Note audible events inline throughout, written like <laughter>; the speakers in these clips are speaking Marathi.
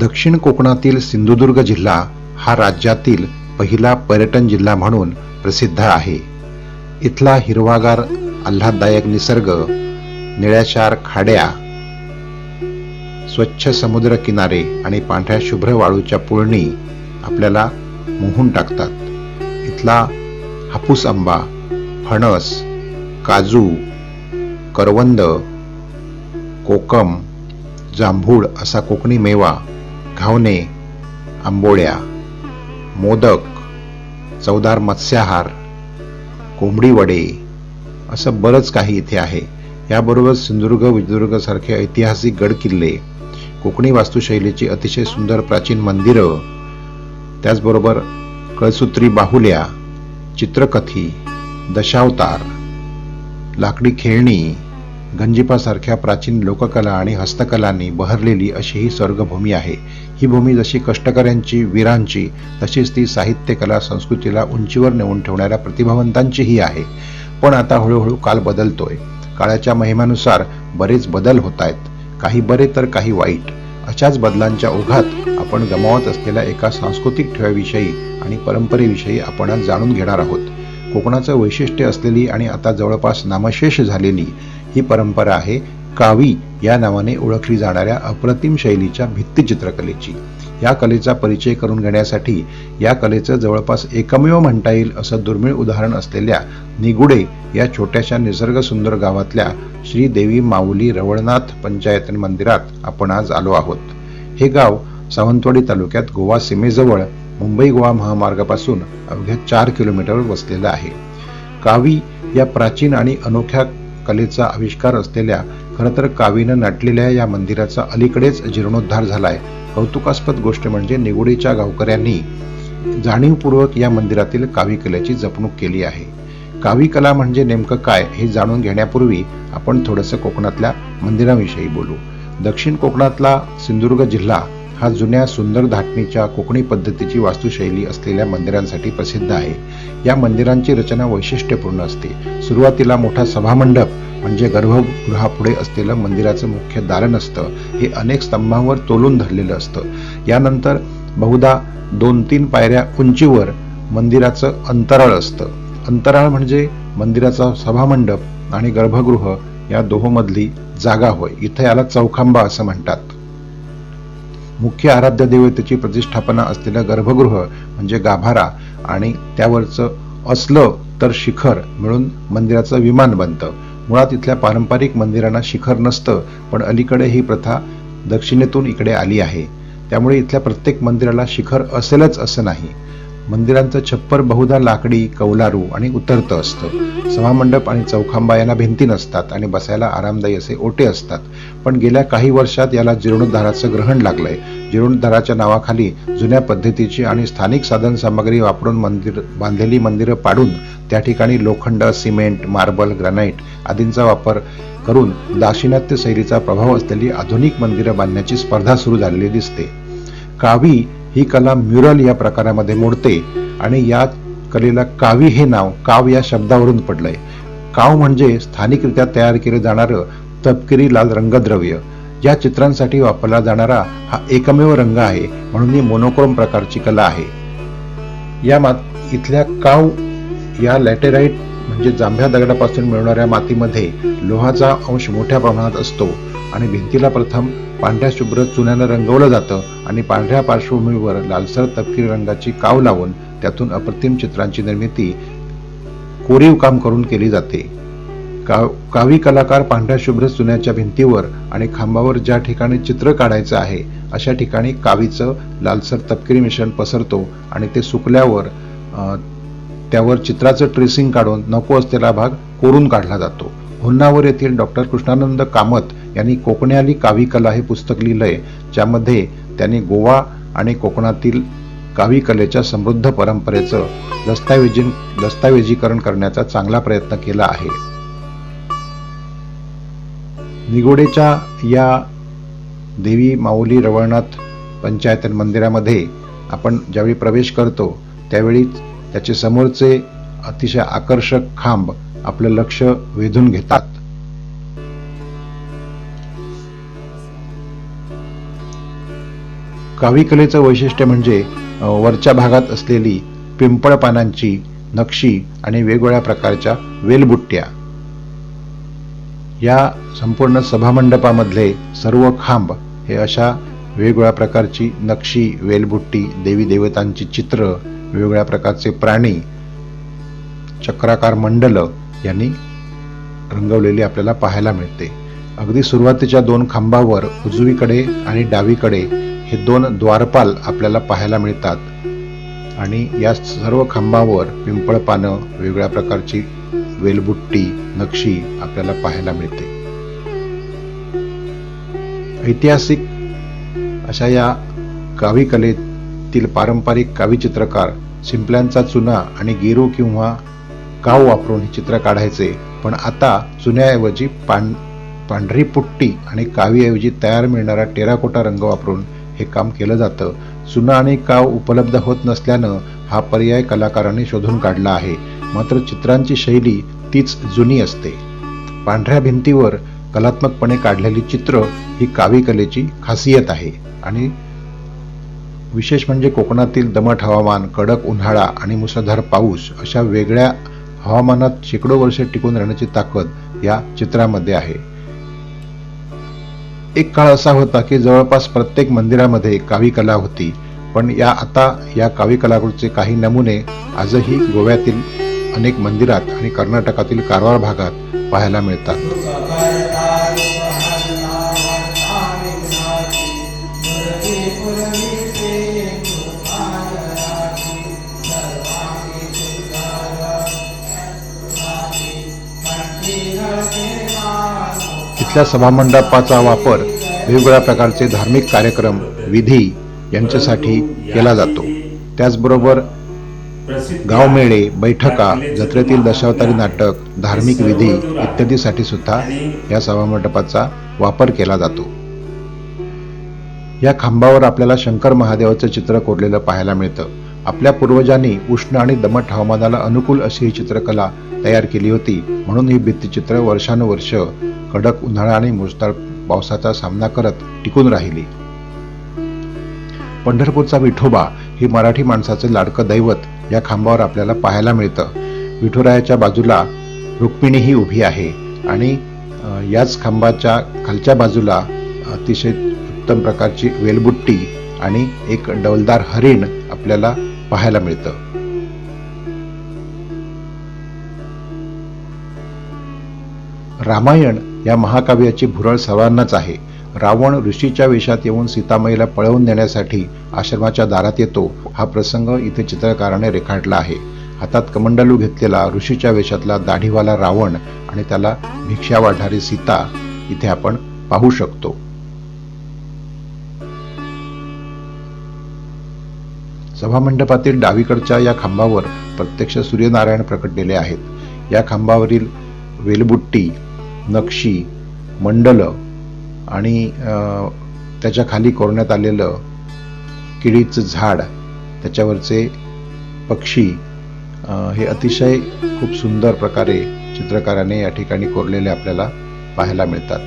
दक्षिण कोकणातील सिंधुदुर्ग जिल्हा हा राज्यातील पहिला पर्यटन जिल्हा म्हणून प्रसिद्ध आहे. इथला हिरवागार आल्हाददायक निसर्ग निळ्याशार खाड्या स्वच्छ समुद्र किनारे आणि पांढऱ्या शुभ्र वाळूच्या पुळणी आपल्याला मोहून टाकतात. इथला हापूस आंबा फणस काजू करवंद कोकम जांभूळ असा कोकणी मेवा घावणे आंबोळ्या मोदक चवदार मत्स्याहार कोंबडी वडे असं बरंच काही इथे आहे. याबरोबर सिंधुदुर्ग विजयदुर्ग सारखे ऐतिहासिक गड किल्ले कोकणी वास्तुशैलीची अतिशय सुंदर प्राचीन मंदिरं त्याचबरोबर कळसूत्री बाहुल्या चित्रकथी दशावतार लाकडी खेळणी गंजिपासारख्या प्राचीन लोककला आणि हस्तकलांनी बहरलेली अशी ही स्वर्गभूमी आहे. ही भूमी जशी कष्टकऱ्यांची वीरांची तशीच ती साहित्य कला संस्कृतीला उंचीवर नेऊन ठेवणाऱ्या प्रतिभावंतांचीही आहे. पण आता हळूहळू काल बदलतोय. काळाच्या महिमानुसार बरेच बदल होत आहेत काही बरे तर काही वाईट. अशाच बदलांच्या ओघात आपण गमावत असलेल्या एका सांस्कृतिक ठेव्याविषयी आणि परंपरेविषयी आपण आज जाणून घेणार आहोत. कोकणाचं वैशिष्ट्य असलेली आणि आता जवळपास नामशेष झालेली ही परंपरा आहे कावी या नावाने ओळखली जाणाऱ्या अप्रतिम शैलीच्या भित्तिचित्रकलेची या कलेचा परिचय करून घेण्यासाठी या कलेचं जवळपास एकमेव म्हणता येईल असं दुर्मिळ उदाहरण असलेल्या निगुडे या छोट्याशा निसर्ग सुंदर गावातल्या श्री देवी माऊली रवळनाथ पंचायत मंदिरात आपण आज आलो आहोत. हे गाव सावंतवाडी तालुक्यात गोवा सीमेजवळ मुंबई गोवा महामार्गापासून अवघ्या चार किलोमीटरवर वसलेलं आहे. कावी या प्राचीन आणि अनोख्या कलेचा आविष्कार असलेल्या खरं तर कावीनं नटलेल्या या मंदिराचा अलीकडेच जीर्णोद्धार झालाय. कौतुकास्पद गोष्ट म्हणजे निगुडीच्या गावकऱ्यांनी जाणीवपूर्वक या मंदिरातील कावी कलेची जपणूक केली आहे. कावी कला म्हणजे नेमकं काय हे जाणून घेण्यापूर्वी आपण थोडंसं कोकणातल्या मंदिराविषयी बोलू. दक्षिण कोकणातला सिंधुदुर्ग जिल्हा हा जुन्या सुंदर धाटणीच्या कोकणी पद्धतीची वास्तुशैली असलेल्या मंदिरांसाठी प्रसिद्ध आहे. या मंदिरांची रचना वैशिष्ट्यपूर्ण असते. सुरुवातीला मोठा सभामंडप म्हणजे गर्भगृहापुढे असलेलं मंदिराचं मुख्य दालन असतं. हे अनेक स्तंभांवर तोलून धरलेलं असतं. यानंतर बहुधा दोन तीन पायऱ्या उंचीवर मंदिराचं अंतराळ असतं. अंतराळ म्हणजे मंदिराचा सभामंडप आणि गर्भगृह या दोहोमधली जागा होय. इथं याला चौखांबा असं म्हणतात. मुख्य आराध्य देवतेची प्रतिष्ठापना असलेलं गर्भगृह म्हणजे गाभारा आणि त्यावरचं असलं तर शिखर मिळून मंदिराचं विमान बनतं. मुळात इथल्या पारंपरिक मंदिरांना शिखर नसतं पण अलीकडे ही प्रथा दक्षिणेतून इकडे आली आहे. त्यामुळे इथल्या प्रत्येक मंदिराला शिखर असेलच असं नाही. मंदिरांचं छप्पर बहुधा लाकडी कौलारू आणि उतरतं असतं. सभामंडप आणि चौखांबा यांना भिंती नसतात आणि बसायला आरामदायी असे ओटे असतात. पण गेल्या काही वर्षात याला जीर्णोद्धाराचं ग्रहण लागलंय. जीर्णोद्धाराच्या नावाखाली जुन्या पद्धतीची आणि स्थानिक साधन सामग्री वापरून मंदिर बांधलेली मंदिरं पाडून त्या ठिकाणी लोखंड सिमेंट मार्बल ग्रॅनाईट आदींचा वापर करून दाक्षिणात्य शैलीचा प्रभाव असलेली आधुनिक मंदिरं बांधण्याची स्पर्धा सुरू झालेली दिसते. कावी ही कला म्युरल या प्रकारामध्ये मोडते आणि या कलेला कावी हे नाव काव या शब्दावरून पडलंय. काव म्हणजे स्थानिकरित्या तयार केलं जाणारं तपकिरी लाल रंगद्रव्य. या चित्रांसाठी वापरला जाणारा हा एकमेव रंग आहे म्हणून ही मोनोक्रोम प्रकारची कला आहे. या मात इथल्या काव या लॅटेराईट म्हणजे जांभ्या दगडापासून मिळणाऱ्या मातीमध्ये लोहाचा अंश मोठ्या प्रमाणात असतो. आणि भिंतीला प्रथम पांढऱ्या शुभ्र चुन्यानं रंगवलं जातं आणि पांढऱ्या पार्श्वभूमीवर लालसर तपकिरी रंगाची काव लावून त्यातून अप्रतिम चित्रांची निर्मिती कोरीव काम करून केली जाते. काव कावी कलाकार पांढऱ्या शुभ्र चुन्याच्या भिंतीवर आणि खांबावर ज्या ठिकाणी चित्र काढायचं आहे अशा ठिकाणी कावीचं लालसर तपकिरी मिश्रण पसरतो आणि ते सुकल्यावर अं, त्यावर चित्राचं ट्रेसिंग काढून नको असलेला भाग कोरून काढला जातो. होन्नावर येथील डॉक्टर कृष्णानंद कामत यांनी कोकण्याली काविकला हे पुस्तक लिहिलंय ज्यामध्ये त्यांनी गोवा आणि कोकणातील कावी कलेच्या समृद्ध परंपरेचं दस्तावेजी दस्तावेजीकरण करण्याचा चांगला प्रयत्न केला आहे. निगोडेच्या या देवी माऊली रवळनाथ पंचायत मंदिरामध्ये आपण ज्यावेळी प्रवेश करतो त्यावेळी त्याचे समोरचे अतिशय आकर्षक खांब आपलं लक्ष वेधून घेतात. काविकलेचं वैशिष्ट्य म्हणजे वरच्या भागात असलेली पिंपळ पानांची नक्षी आणि वेगवेगळ्या प्रकारच्या वेलबुट्ट्या. या संपूर्ण सभामंडपामधले सर्व खांब हे अशा वेगवेगळ्या प्रकारची नक्षी वेलबुट्टी देवी देवतांची चित्र वेगवेगळ्या प्रकारचे प्राणी चक्राकार मंडल यांनी रंगवलेली आपल्याला पाहायला मिळते. अगदी सुरुवातीच्या दोन खांबावर उजवीकडे आणि डावीकडे हे दोन द्वारपाल आपल्याला पाहायला मिळतात. आणि या सर्व खांबावर पिंपळ पानं वेगळ्या प्रकारची वेलबुट्टी नक्षी आपल्याला पाहायला मिळते. ऐतिहासिक अशा या कावी कलेतील पारंपरिक कावी चित्रकार शिंपल्यांचा चुना आणि गेरू किंवा काव वापरून हे चित्र काढायचे पण आता चुन्याऐवजी पां पांढरी पुट्टी आणि कावीऐवजी तयार मिळणारा टेराकोटा रंग वापरून हे काम केलं जातं. चुना आणि काव उपलब्ध होत नसल्यानं हा पर्याय कलाकारांनी शोधून काढला आहे. मात्र चित्रांची शैली तीच जुनी असते. पांढऱ्या भिंतीवर कलात्मकपणे काढलेली चित्र ही कावी कलेची खासियत आहे आणि विशेष म्हणजे कोकणातील दमट हवामान कडक उन्हाळा आणि मुसळधार पाऊस अशा वेगळ्या हवामानात शेकडो वर्षे टिकून राहण्याची ताकद या चित्रामध्ये आहे. एक काळ असा होता की जवळपास प्रत्येक मंदिरामध्ये कावी कला होती. पण या आता या कावी कलाकृतीचे काही नमुने आजही गोव्यातील अनेक मंदिरात आणि कर्नाटकातील कारवार भागात पाहायला मिळतात. इथल्या सभामंडपाचा वापर वेगवेगळ्या प्रकारचे धार्मिक कार्यक्रम विधी यांच्यासाठी केला जातो. त्याचबरोबर गावमेळे बैठका जत्रेतील दशावतारी नाटक धार्मिक विधी इत्यादीसाठी सुद्धा या सभामंडपाचा वापर केला जातो. या खांबावर आपल्याला शंकर महादेवाचं चित्र कोरलेलं पाहायला मिळतं. आपल्या पूर्वजांनी उष्ण आणि दमट हवामानाला अनुकूल अशी ही चित्रकला तयार केली होती म्हणून ही भित्तिचित्र वर्षानुवर्ष कडक उन्हाळा आणि मुसळधार पावसाचा सामना करत टिकून राहिली. पंढरपूरचा विठोबा हे मराठी माणसाचे लाडकं दैवत या खांबावर आपल्याला पाहायला मिळतं. विठुरायाच्या बाजूला रुक्मिणी ही उभी आहे आणि याच खांबाच्या खालच्या बाजूला अतिशय उत्तम प्रकारची वेलबुट्टी आणि एक डौलदार हरिण आपल्याला पाहायला मिळतं. रामायण या महाकाव्याची भुरळ सर्वांनाच आहे. रावण ऋषीच्या वेशात येऊन सीतामाईला पळवून नेण्यासाठी आश्रमाच्या दारात येतो. हा प्रसंग इथे चित्रकाराने रेखाटला आहे. हातात कमंडलू घेतलेला ऋषीच्या वेशातला दाढीवाला रावण आणि त्याला भिक्षा वाढणारी सीता इथे आपण पाहू शकतो. सभामंडपातील डावीकडच्या या खांबावर प्रत्यक्ष सूर्यनारायण प्रकटलेले आहेत. या खांबावरील वेलबुट्टी नक्षी मंडलं आणि त्याच्याखाली कोरण्यात आलेलं किडीचं झाड त्याच्यावरचे पक्षी हे अतिशय खूप सुंदर प्रकारे चित्रकाराने या ठिकाणी कोरलेले आपल्याला पाहायला मिळतात.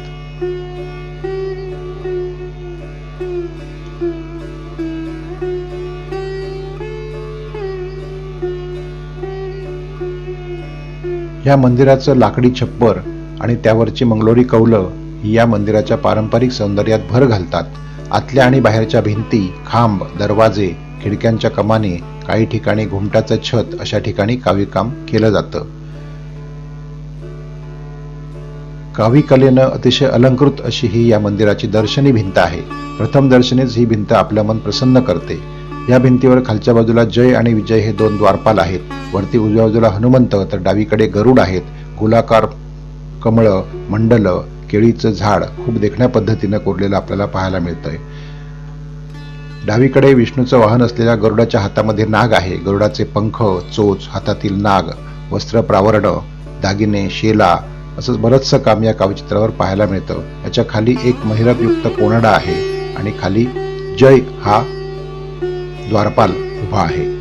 ह्या मंदिराचं लाकडी छप्पर आणि त्यावरची मंगलोरी कौलं ही या मंदिराच्या पारंपरिक सौंदर्यात भर घालतात. आतल्या आणि बाहेरच्या भिंती खांब दरवाजे खिडक्यांच्या कमाने काही ठिकाणी घुमटाचं छत अशा ठिकाणी कावीकाम केलं जातं. कावी कलेनं अतिशय अलंकृत अशी ही या मंदिराची दर्शनी भिंत आहे. प्रथम दर्शनीच ही भिंत आपलं मन प्रसन्न करते. या भिंतीवर खालच्या बाजूला जय आणि विजय हे दोन द्वारपाल आहेत. वरती उजव्या बाजूला हनुमंत तर डावीकडे गरुड आहेत. गोलाकार कमळ मंडल केळीचं झाड खूप देखण्या पद्धतीनं कोरलेलं आपल्याला पाहायला मिळतंय. डावीकडे विष्णूचं वाहन असलेल्या गरुडाच्या हातामध्ये नाग आहे. गरुडाचे पंख चोच हातातील नाग वस्त्र प्रावरण दागिने शेला असंच बरंचसं काम या काव्यचित्रावर पाहायला मिळतं. याच्या खाली एक महिरपयुक्त कोनडा आहे आणि खाली जय हा द्वारपाल उभा आहे.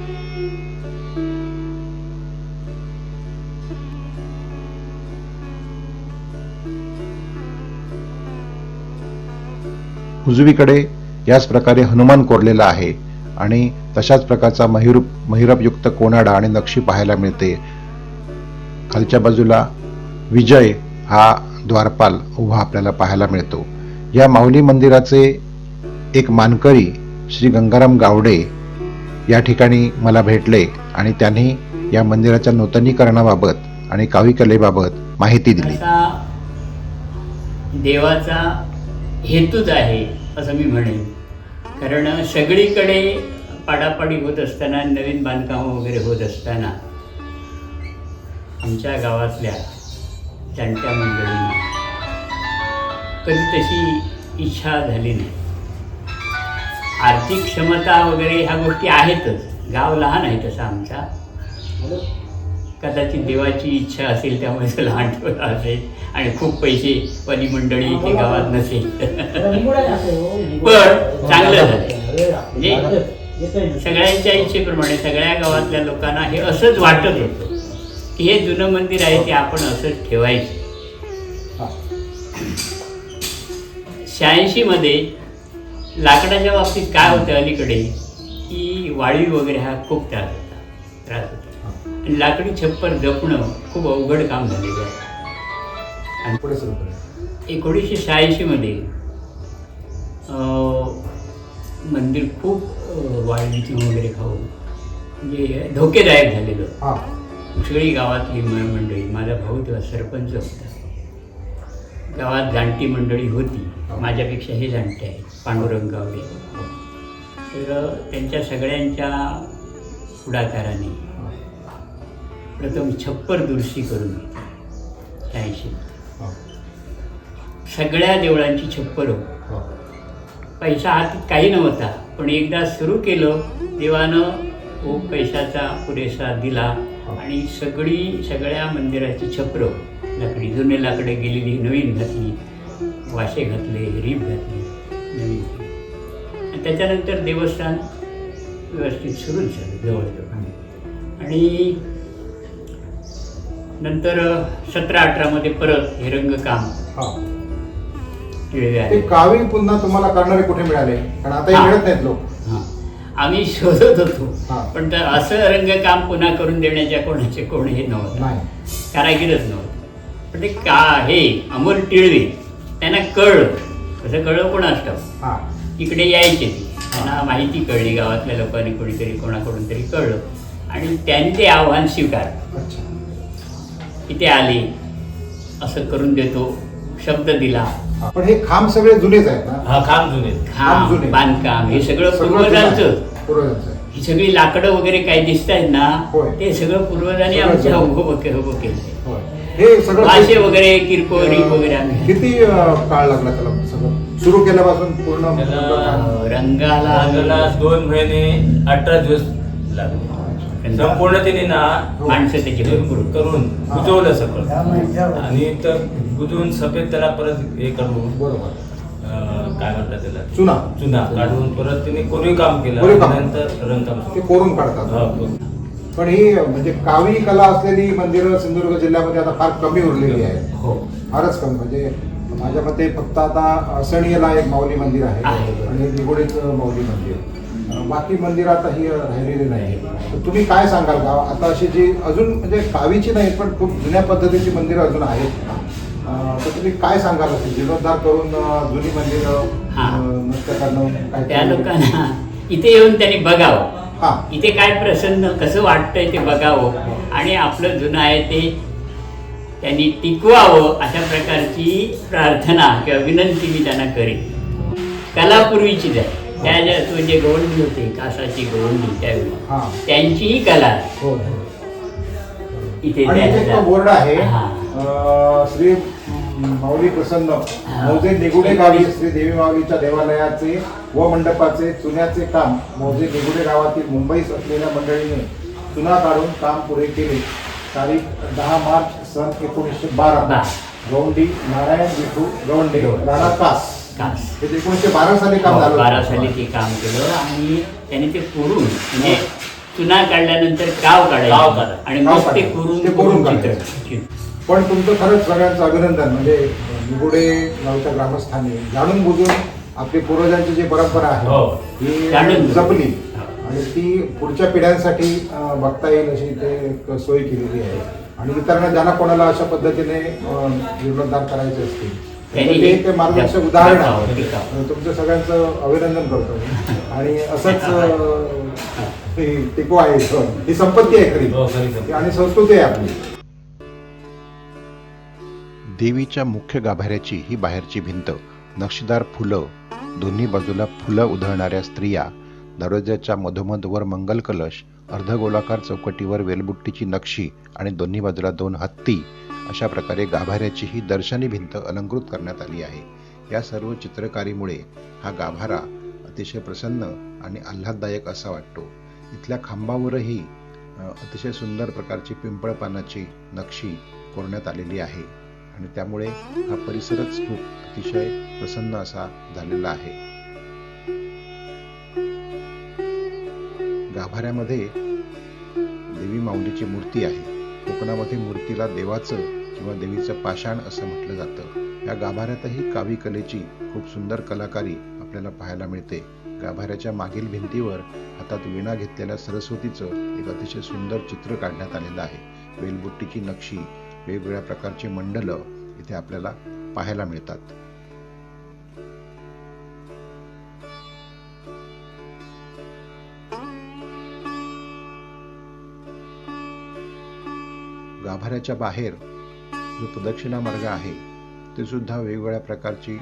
उजवीकडे याच प्रकारे हनुमान कोरलेला आहे आणि तशाच प्रकारचा महिरूप महिरपयुक्त कोनाडा आणि नक्षी पाहायला मिळते. खालच्या बाजूला विजय हा द्वारपाल उभा आपल्याला पाहायला मिळतो. या माऊली मंदिराचे एक मानकरी श्री गंगाराम गावडे या ठिकाणी मला भेटले आणि त्यांनी या मंदिराच्या नूतनीकरणाबाबत आणि कावी कलेबाबत माहिती दिली. देवाचा हेतूच आहे. असं मी म्हणेन. कारण सगळीकडे पाडापाडी होत असताना नवीन बांधकामं वगैरे होत असताना आमच्या गावातल्या जाणत्या मंडळींना कधी तशी इच्छा झाली नाही. आर्थिक क्षमता वगैरे ह्या गोष्टी आहेतच. गाव लहान आहे तसा आमचा कदाचित देवाची इच्छा असेल त्यामुळे लहान ठेवला असेल. आणि खूप पैसे वाली मंडळी इथे गावात नसेल. पण चांगलं झालं. सगळ्यांच्या इच्छेप्रमाणे सगळ्या गावातल्या लोकांना हे असंच वाटत होतं. की हे जुनं मंदिर आहे ते आपण असंच ठेवायचं. शहाऐंशी मध्ये लाकडाच्या बाबतीत काय होतं अलीकडे? की वाळी वगैरे हा खूप त्रास होता. त्रास होता. आणि लाकडी छप्पर जपणं खूप अवघड काम झालेलं आहे. पुढे सुरू करूया. एकोणीसशे शहाऐंशीमध्ये मंदिर खूप वाळवीची वगैरे खाऊ म्हणजे धोकेदायक झालेलं. हा. सगळी गावातली मंडळी माझा भाऊ तेव्हा सरपंच होता. गावात जाणती मंडळी होती. माझ्यापेक्षा हे जाणते आहेत पांडुरंग गावडे. तर त्यांच्या सगळ्यांच्या पुढाकाराने प्रथम छप्पर दुरुस्ती करून घेतली शहाऐंशी. सगळ्या देवळांची छप्पर. हो. पैसा हातात काही नव्हता पण एकदा सुरू केलं देवानं तो पैशाचा पुरेसा दिला आणि सगळी सगळ्या मंदिराची छपरं लाकडी जुने लाकडे गेलेली नवीन घातली वाशे घातले रीप घातली नवीन. आणि त्याच्यानंतर देवस्थान व्यवस्थित सुरूच झालं जवळजवळ. आणि नंतर सतरा अठरामध्ये परत हे रंगकाम हा. ते आले. कावी पुन्हा तुम्हाला करणारे कुठे मिळाले? कारण आता हा. हे मिळत नाहीत लोक. हां. आम्ही शोधत होतो. हा. पण तर असं रंगकाम पुन्हा करून देण्याच्या कोणाचे कोण हे नव्हतं. नाही. कारागीरच नव्हतं. पण ते का हे अमोल टिळवे त्यांना कळलं. कसं कळलं कोण असतं हा. इकडे यायचे ते. त्यांना माहिती कळली गावातल्या लोकांनी कोणीतरी कोणाकडून तरी कळलं. आणि त्यांनी ते आव्हान स्वीकारलं. अच्छा. इथे आले असं करून देतो शब्द दिला हा. पण हे खांब सगळे जुनेच आहेत ना हा काम जुने काम जुने. खांब बांधकाम हे सगळं सगळं जुनं आहे. पूर्वजांचं पूर्वजांचं आहे. ही सगळी लाकडं वगैरे काय दिसत आहेत ना होय. ते सगळं पूर्वजांनी सगळं आमच्या जुनं. उभं उभं उभं केलं होय. हे सगळं भाषे वगैरे किरकोळ रीप वगैरे आम्ही किती अं, काळ लागला त्याला सगळं सुरू केल्यापासून पूर्ण त्याला-? रंगाला आम्हाला दोन महिने अठरा दिवस लागले संपूर्ण तिने ना माणसं त्याची भरपूर करून बुजवलं सगळं. आणि तर बुजवून सफेद त्याला परत हे करून बरोबर. काय म्हणतात त्याला? चुना. चुना काढून परत तिने कोरीव काम केलं. नंतर रंगकाम ते. कोरून काढतात. हा. पण ही म्हणजे कावी कला असलेली मंदिरं सिंधुदुर्ग जिल्ह्यामध्ये आता फार कमी उरलेली आहेत. हो. फारच कमी. म्हणजे माझ्या मते फक्त आता असणीला एक माऊली मंदिर आहे. आणि निगोडीचं माऊली मंदिर. बाकी मंदिर आता ही राहिलेली नाही. तर तुम्ही काय सांगाल का आता अशी जी अजून म्हणजे कावीची नाही पण खूप जुन्या पद्धतीची मंदिरं अजून आहेत. तर तुम्ही काय सांगाल? असे जीर्णोद्धार करून जुनी मंदिरं नष्ट करणं काय त्या लोकांना इथे येऊन त्यांनी बघावं. हा. इथे काय प्रसन्न कसं वाटतंय ते बघावं. आणि आपलं जुनं आहे ते त्यांनी टिकवावं अशा प्रकारची प्रार्थना किंवा विनंती मी त्यांना करेन. कला पूर्वीचीच आहे त्या तो जे गवंडी होते कासाची गवंडी त्यावेळी त्यांचीही कला. हो. इथे बोर्ड आहे श्री माऊली प्रसन्न. मौजे निगुडे गावी श्री देवी माऊलीच्या देवालयाचे व मंडपाचे चुन्याचे काम मौजे निगुडे गावातील मुंबईस असलेल्या मंडळीने चुना काढून काम पुरे केले. तारीख दहा मार्च सन एकोणीसशे बारा. गौंडी नारायण विठू गवंडे. राणा कास. कास एकोणीसशे बारा साली काम झालं हो, बारा साली ते काम केलं आणि त्यांनी ते कोरून म्हणजे चुना काढल्यानंतर काढायचं काढायचं. आणि मग ते. कोरून ते कोरून काढायचं. पण तुमचं खरंच सगळ्यांचं अभिनंदन म्हणजे निगुडे गावच्या ग्रामस्थांनी जाणून बुजून आपली पूर्वजांची जी परंपरा आहे हो. घेऊ. जपली हो. आणि ती पुढच्या पिढ्यांसाठी बघता येईल अशी ते एक सोय केलेली आहे आणि इतरांना ज्यांना कोणाला अशा पद्धतीने जीर्णोद्धार करायचे असतील त्यांनी ते एक मार्गदर्शक उदाहरण आहे तुमचं सगळ्यांचं अभिनंदन करतो. आणि असंच <laughs> हे टिकू आहे इथं. ही संपत्ती आहे खरी हो, खरी संपत्ती. आणि संस्कृती आहे आपली देवीच्या मुख्य गाभाऱ्याची ही बाहेरची भिंत नक्षीदार फुलं दोन्ही बाजूला फुलं उधळणाऱ्या स्त्रिया दरवाजाच्या मधोमध वर मंगल कलश अर्धगोलाकार चौकटीवर वेलबुट्टीची नक्षी आणि दोन्ही बाजूला दोन हत्ती अशा प्रकारे गाभाऱ्याची ही दर्शनी भिंत अलंकृत करण्यात आली आहे. या सर्व चित्रकारीमुळे हा गाभारा अतिशय प्रसन्न आणि आल्हाददायक असा वाटतो. इथल्या खांबावरही अतिशय सुंदर प्रकारची पिंपळ पानाची नक्षी कोरण्यात आलेली आहे आणि त्यामुळे हा परिसरच खूप अतिशय प्रसन्न असा झालेला आहे. गाभाऱ्यामध्ये देवी माऊलीची मूर्ती आहे. कोकणामध्ये मूर्तीला देवाचं किंवा देवीचं पाषाण असं म्हटलं जातं. या गाभाऱ्यातही कावी कलेची खूप सुंदर कलाकारी आपल्याला पाहायला मिळते. गाभाऱ्याच्या मागील भिंतीवर हातात विणा घेतलेल्या सरस्वतीचं एक अतिशय सुंदर चित्र काढण्यात आलेलं आहे. वेलबुट्टीची नक्षी वेगवेगळ्या प्रकारची मंडलं इथे आपल्याला पाहायला मिळतात. गाभाऱ्याच्या बाहेर जो प्रदक्षिणा मार्ग आहे ते सुद्धा वेगवेगळ्या प्रकारची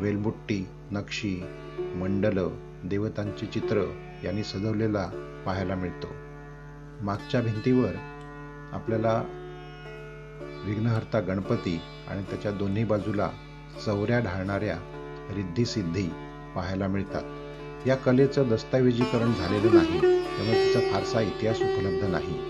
वेलबुट्टी नक्षी मंडल देवतांची चित्र यांनी सजवलेला पाहायला मिळतो. मागच्या भिंतीवर आपल्याला विघ्नहर्ता गणपती आणि त्याच्या दोन्ही बाजूला चौऱ्या ढाळणाऱ्या रिद्धिसिद्धी पाहायला मिळतात. या कलेचं दस्तऐवजीकरण झालेलं नाही त्यामुळे तिचा फारसा इतिहास उपलब्ध नाही.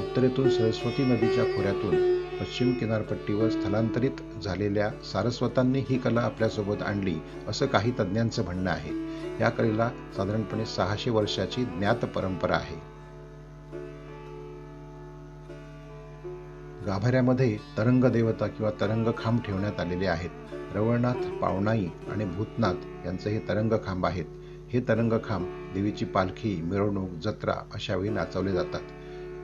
उत्तरेतून सरस्वती नदीच्या खोऱ्यातून पश्चिम किनारपट्टीवर स्थलांतरित झालेल्या सारस्वतांनी ही कला आपल्यासोबत आणली असं काही तज्ज्ञांचं म्हणणं आहे. या कलेला साधारणपणे सहाशे वर्षाची ज्ञात परंपरा आहे. गाभाऱ्यामध्ये तरंग देवता किंवा तरंग खांब ठेवण्यात आलेले आहेत. रवळनाथ पावणाई आणि भूतनाथ यांचे हे तरंग खांब आहेत. हे तरंग खांब देवीची पालखी मिरवणूक जत्रा अशावेळी नाचवले जातात.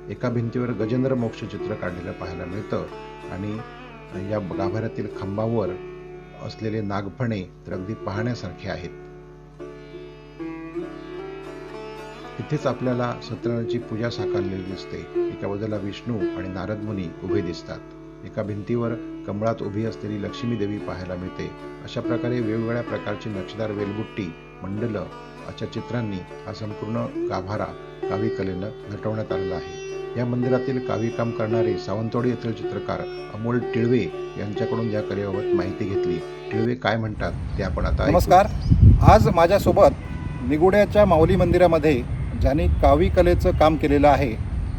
एका भिंतीवर गजेंद्र मोक्ष चित्र काढलेलं पाहायला मिळतं. आणि या गाभाऱ्यातील खांबावर असलेले नागफणे तर अगदी पाहण्यासारखे आहेत. इथेच आपल्याला सत्यनारायणची पूजा साकारलेली दिसते. एका बाजूला विष्णू आणि नारद मुनी उभे दिसतात. एका भिंतीवर कमळात उभी असलेली लक्ष्मी देवी पाहायला मिळते. अशा प्रकारे वेगवेगळ्या प्रकारची नक्षीदार वेलबुट्टी मंडल अशा चित्रांनी हा संपूर्ण गाभारा कावी कलेनं नटवण्यात आलेला आहे. या मंदिरातील कावीकाम करणारे सावंतवाडी येथील चित्रकार अमोल टिळवे यांच्याकडून या कलेबाबत माहिती घेतली. टिळवे काय म्हणतात ते आपण आता नमस्कार. आज माझ्यासोबत निगुड्याच्या माऊली मंदिरामध्ये ज्यांनी कावी कलेचं काम केलेलं आहे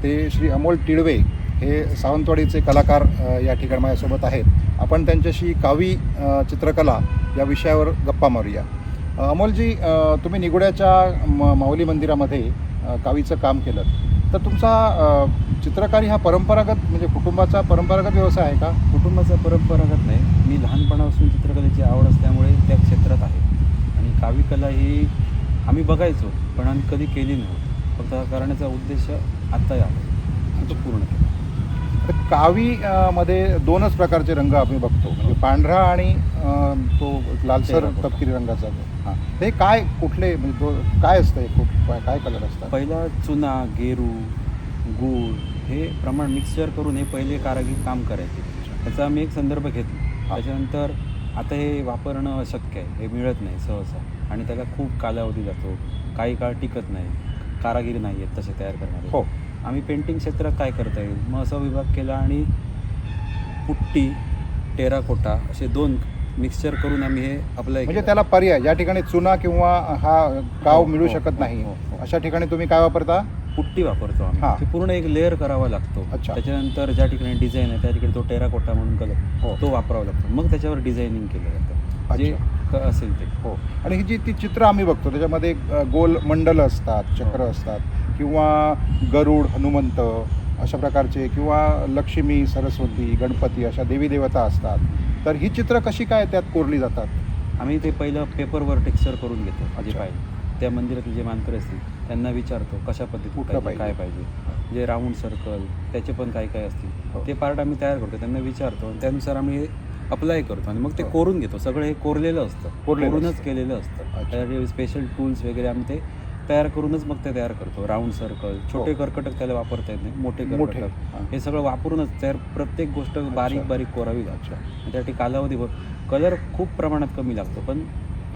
ते श्री अमोल टिळवे हे सावंतवाडीचे कलाकार या ठिकाणी माझ्यासोबत आहेत. आपण त्यांच्याशी कावी चित्रकला या विषयावर गप्पा मारूया. अमोलजी तुम्ही निगुड्याच्या म माऊली मंदिरामध्ये कावीचं काम केलं. तर तुमचा अ, चित्रकारी हा परंपरागत म्हणजे कुटुंबाचा परंपरागत व्यवसाय आहे का? कुटुंबाचा परंपरागत नाही. मी लहानपणापासून चित्रकलेची आवड असल्यामुळे त्या क्षेत्रात आहे. आणि कावीकला ही आम्ही बघायचो पण आम्ही कधी केली नव्हती फक्त हा करण्याचा उद्देश आत्ता आला आणि तो पूर्ण केला. तर कावी अ, मध्ये दोनच प्रकारचे रंग आम्ही बघतो. म्हणजे पांढरा आणि तो लालसर. तपकिरी रंगाचा हां. ते काय कुठले म्हणजे काय असतं हे? कुठ- काय- काय कलर असतात? पहिला चुना गेरू गूळ हे प्रमाण मिक्सचर करून हे पहिले कारागीर काम करायचे. त्याचा आम्ही एक संदर्भ घेतला. त्याच्यानंतर आता हे वापरणं अशक्य आहे. हे मिळत नाही सहसा. आणि त्याला खूप कालावधी जातो. काही काळ टिकत नाही. कारागीर नाही आहेत तसे तयार करणारे. हो. आम्ही पेंटिंग क्षेत्रात काय करता येईल? मग असा विभाग केला आणि पुट्टी टेराकोटा असे दोन मिक्सचर करून आम्ही हे अप्लाय म्हणजे त्याला पर्याय ज्या ठिकाणी चुना किंवा हा काव हो, मिळू हो, शकत नाही. हो. अशा ठिकाणी तुम्ही काय वापरता? पुट्टी वापरतो हा. आम्ही ते पूर्ण एक लेअर करावा लागतो. अच्छा. त्याच्यानंतर ज्या ठिकाणी डिझाईन आहे त्या ठिकाणी तो टेराकोटा म्हणून हो. कलर तो वापरावा लागतो. मग त्याच्यावर डिझायनिंग केलं जातं. जे क- असेल ते. हो. आणि ही जी ती चित्र आम्ही बघतो त्याच्यामध्ये गोल मंडल असतात चक्र. असतात किंवा गरुड हनुमंत अशा प्रकारचे किंवा लक्ष्मी सरस्वती गणपती अशा देवी देवता असतात. तर ही चित्र कशी काय त्यात कोरली जातात? आम्ही ते पहिलं पेपरवर टेक्स्चर करून घेतो माझे पाहिजे. त्या मंदिरातले जे मानकर असतील त्यांना विचारतो कशा पद्धतीत काय पाहिजे? जे राऊंड सर्कल त्याचे पण काय काय हो. असतील ते पार्ट आम्ही तयार करतो त्यांना विचारतो आणि त्यानुसार आम्ही अप्लाय करतो आणि मग ते हो. कोरून घेतो. सगळं हे कोरलेलं असतं. कोरूनच. केलेलं असतं. त्यासाठी स्पेशल टूल्स वगैरे आम्ही ते तयार करूनच मग ते तयार करतो. राऊंड सर्कल छोटे कर्कटक त्याला वापरता येत नाही मोठे हो. मोठे, कर्कटक. हां. हे सगळं वापरूनच तयार प्रत्येक गोष्ट बारीक बारीक कोरावी लागते त्यासाठी कालावधी कलर खूप प्रमाणात कमी लागतो पण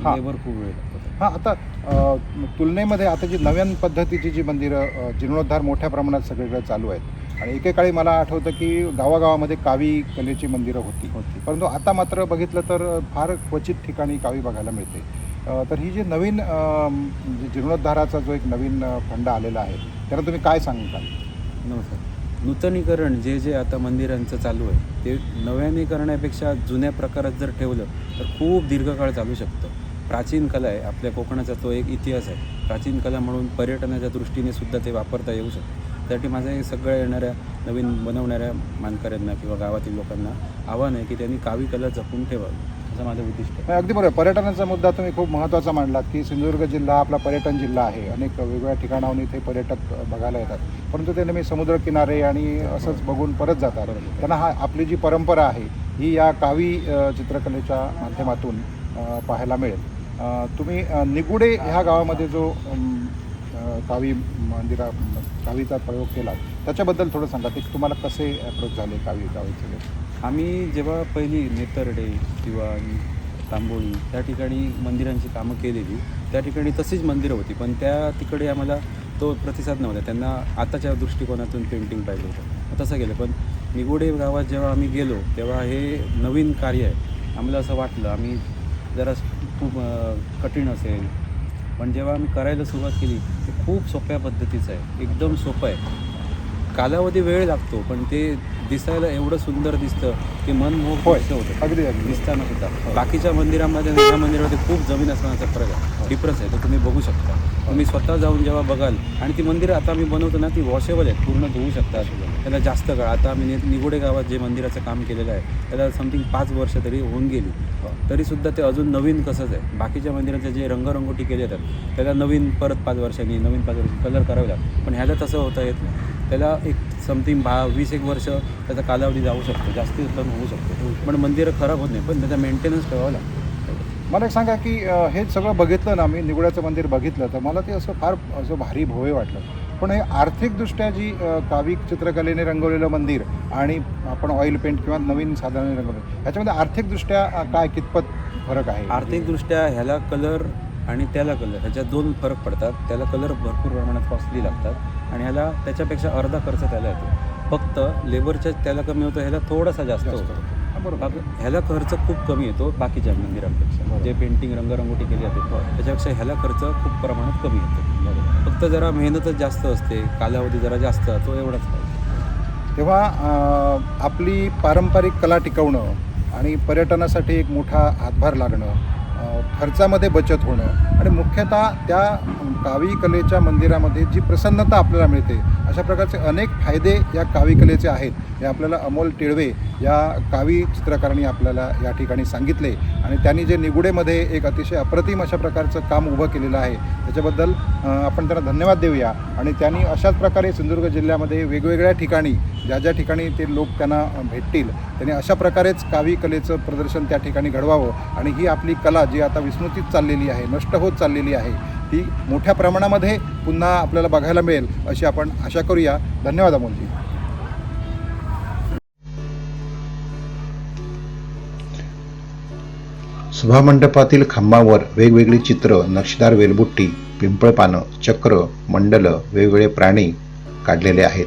हां. लेबर खूप वेळ लागतो. हां आता तुलनेमध्ये आता जी नव्यान पद्धतीची जी मंदिरं जीर्णोद्धार मोठ्या प्रमाणात सगळीकडे चालू आहेत. आणि एकेकाळी मला आठवतं की गावागावामध्ये कावी कलेची मंदिरं होती. होती. परंतु आता मात्र बघितलं तर फार क्वचित ठिकाणी कावी बघायला मिळते. तर ही जी नवीन म्हणजे जीर्णोद्धाराचा जो एक नवीन फंड फंडा आलेला आहे त्याला तुम्ही काय सांगताल? नमस्कार. नूतनीकरण जे जे आता मंदिरांचं चालू आहे ते नव्याने करण्यापेक्षा जुन्या प्रकारात जर ठेवलं तर खूप दीर्घकाळ चालू शकतं. प्राचीन कला आहे आपल्या कोकणाचा तो एक इतिहास आहे. प्राचीन कला म्हणून पर्यटनाच्या दृष्टीने सुद्धा ते वापरता येऊ शकतं. त्यासाठी माझं हे सगळ्या येणाऱ्या नवीन बनवणाऱ्या मानकऱ्यांना किंवा गावातील लोकांना आव्हान आहे की त्यांनी कावी कला जपून ठेवावी. असं माझं उद्दिष्ट आहे. नाही, अगदी बरोबर. पर्यटनाचा मुद्दा तुम्ही खूप महत्त्वाचा मांडलात की सिंधुदुर्ग जिल्हा आपला पर्यटन जिल्हा आहे. अनेक वेगवेगळ्या ठिकाणाहून इथे पर्यटक बघायला येतात. परंतु ते नेहमी समुद्रकिनारे आणि असंच बघून परत जातात. त्यांना हा आपली जी परंपरा आहे ही या कावी अ, चित्रकलेच्या माध्यमातून अ, पाहायला मिळेल. अ, तुम्ही अ, निगुडे ह्या गावामध्ये जो अम, कावी मंदिरा कावीचा प्रयोग केला. त्याच्याबद्दल थोडं सांगा ते तुम्हाला कसे अप्रोच झाले कावी कावीचे आम्ही जेव्हा पहिली नेतरडे किंवा तांबोळी त्या ठिकाणी मंदिरांची कामं केलेली त्या ठिकाणी तशीच मंदिरं होती पण त्या तिकडे आम्हाला तो प्रतिसाद नव्हता. त्यांना आताच्या दृष्टिकोनातून पेंटिंग पाहिजे होतं. तसं गेलं पण निगोडे गावात जेव्हा आम्ही गेलो तेव्हा हे नवीन कार्य आहे. आम्हाला असं वाटलं आम्ही जरा खूप कठीण असेल पण जेव्हा आम्ही करायला सुरुवात केली ते खूप सोप्या पद्धतीचं आहे. एकदम सोपं आहे. कालावधी वेळ लागतो पण ते दिसायला एवढं सुंदर दिसतं की मन मोह होय. होतं. अगदी अगदी. दिसताना सुद्धा. बाकीच्या मंदिरामध्ये ह्या मंदिरामध्ये खूप जमीन असण्याचा फरक आहे. डिफरन्स आहे. तो तुम्ही बघू शकता. तुम्ही स्वतः जाऊन जेव्हा बघाल आणि ती मंदिरं आता आम्ही बनवतो ना ती वॉशेबल आहेत. पूर्ण धुवू शकतात. त्याला जास्त काळ. आता आम्ही निगोडे गावात जे मंदिराचं काम केलेलं आहे त्याला समथिंग पाच वर्ष तरी होऊन गेली. तरीसुद्धा ते अजून नवीन कसंच आहे. बाकीच्या मंदिराचे जे रंगरंगोटी केले जातात त्याला नवीन परत पाच वर्षांनी नवीन पाच वर्ष कलर करावे लागतात. पण ह्याला तसं होता येत नाही. त्याला एक समथिंग भा वीस एक वर्ष त्याचा कालावधी जाऊ शकतो जास्ती पण होऊ शकतो. पण मंदिरं खराब होत नाही पण त्याचा मेंटेनन्स ठेवावं लागतं. मला एक सांगा की हे सगळं बघितलं ना मी निगुड्याचं मंदिर बघितलं तर मला ते असं फार असं भारी भोवे वाटलं. पण हे आर्थिकदृष्ट्या जी अ, कावी चित्रकलेने रंगवलेलं मंदिर आणि आपण ऑइल पेंट किंवा नवीन साधनाने रंगवलं ह्याच्यामध्ये आर्थिकदृष्ट्या काय कितपत फरक आहे? आर्थिकदृष्ट्या ह्याला कलर आणि त्याला कलर ह्याच्यात दोन फरक पडतात. त्याला कलर भरपूर प्रमाणात कॉस्टली लागतात. आणि ह्याला त्याच्यापेक्षा अर्धा खर्च त्याला येतो. फक्त लेबरच्या त्याला कमी होतं ह्याला थोडासा जास्त होतो. हा, बरोबर. ह्याला खर्च खूप कमी येतो बाकीच्या मंदिरांपेक्षा. जे पेंटिंग रंगरंगोटी केली जाते त्याच्यापेक्षा ह्याला खर्च खूप प्रमाणात कमी येतो. फक्त जरा मेहनतच जास्त असते कालावधी जरा जास्त तो एवढाच तेव्हा आपली पारंपरिक कला टिकवणं आणि पर्यटनासाठी एक मोठा हातभार लागणं खर्चामध्ये बचत होणं आणि मुख्यतः त्या कावी कलेच्या मंदिरामध्ये जी प्रसन्नता आपल्याला मिळते अशा प्रकारचे अनेक फायदे या कावी कलेचे आहेत. हे आपल्याला अमोल टिळवे या कावी चित्रकारांनी आपल्याला या ठिकाणी सांगितले आणि त्यांनी जे निगुडेमध्ये एक अतिशय अप्रतिम अशा प्रकारचं काम उभं केलेलं आहे त्याच्याबद्दल आपण त्यांना धन्यवाद देऊया. आणि त्यांनी अशाच प्रकारे सिंधुदुर्ग जिल्ह्यामध्ये वेगवेगळ्या ठिकाणी ज्या ज्या ठिकाणी ते लोक त्यांना भेटतील त्यांनी अशा प्रकारेच कावी कलेचं प्रदर्शन त्या ठिकाणी घडवावं. आणि ही आपली कला जी आता विस्मृतीत चाललेली आहे नष्ट होत चाललेली आहे ती मोठ्या प्रमाणामध्ये पुन्हा आपल्याला बघायला मिळेल अशी आपण आशा करूया. धन्यवाद अमोलजी. सभामंडपातील खांबावर वेगवेगळी चित्र नक्षीदार वेलबुट्टी पिंपळ पानं चक्र मंडलं वेगवेगळे प्राणी काढलेले आहेत.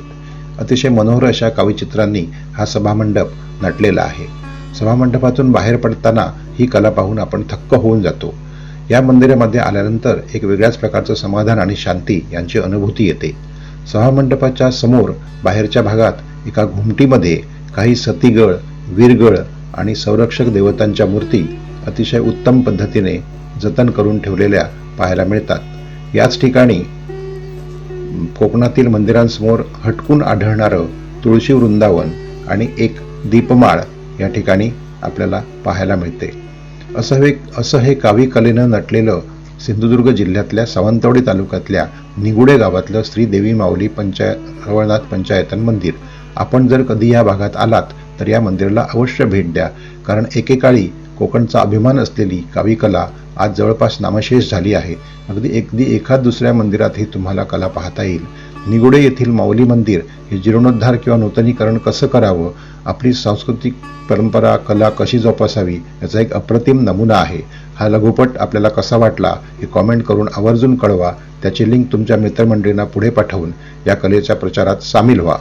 अतिशय मनोहर अशा काव्यचित्रांनी हा सभामंडप नटलेला आहे. सभामंडपातून बाहेर पडताना ही कला पाहून आपण थक्क होऊन जातो. या मंदिरामध्ये आल्यानंतर एक वेगळ्याच प्रकारचं समाधान आणि शांती यांची अनुभूती येते. सभामंडपाच्या समोर बाहेरच्या भागात एका घुमटीमध्ये काही सतीगळ वीरगळ आणि संरक्षक देवतांच्या मूर्ती अतिशय उत्तम पद्धतीने जतन करून ठेवलेल्या पाहायला मिळतात. याच ठिकाणी कोकणातील मंदिरांसमोर हटकून आढळणारं तुळशी वृंदावन आणि एक दीपमाळ या ठिकाणी आपल्याला पाहायला मिळते. असं हे असं हे कावी कलेनं नटलेलं सिंधुदुर्ग जिल्ह्यातल्या सावंतवाडी तालुक्यातल्या निगुडे गावातलं श्री देवी माऊली पंचाय रवळनाथ पंचायतन मंदिर. आपण जर कधी या भागात आलात तर या मंदिराला अवश्य भेट द्या. कारण एकेकाळी कोकणचा अभिमान असलेली कावी कला आज जवळपास नामशेष झाली आहे. अगदी अगदी एखाद दुसऱ्या मंदिरातही तुम्हाला कला पाहता येईल. निगुडे येथील माऊली मंदिर हे जीर्णोद्धार किंवा नूतनीकरण कसं करावं? आपली सांस्कृतिक परंपरा कला कशी जोपासावी? याचा एक अप्रतिम नमुना आहे. हा लघुपट आपल्याला कसा वाटला? हे कॉमेंट करून आवर्जून कळवा. त्याची लिंक तुमच्या मित्रमंडळींना पुढे पाठवून या कलेच्या प्रचारात सामील व्हा.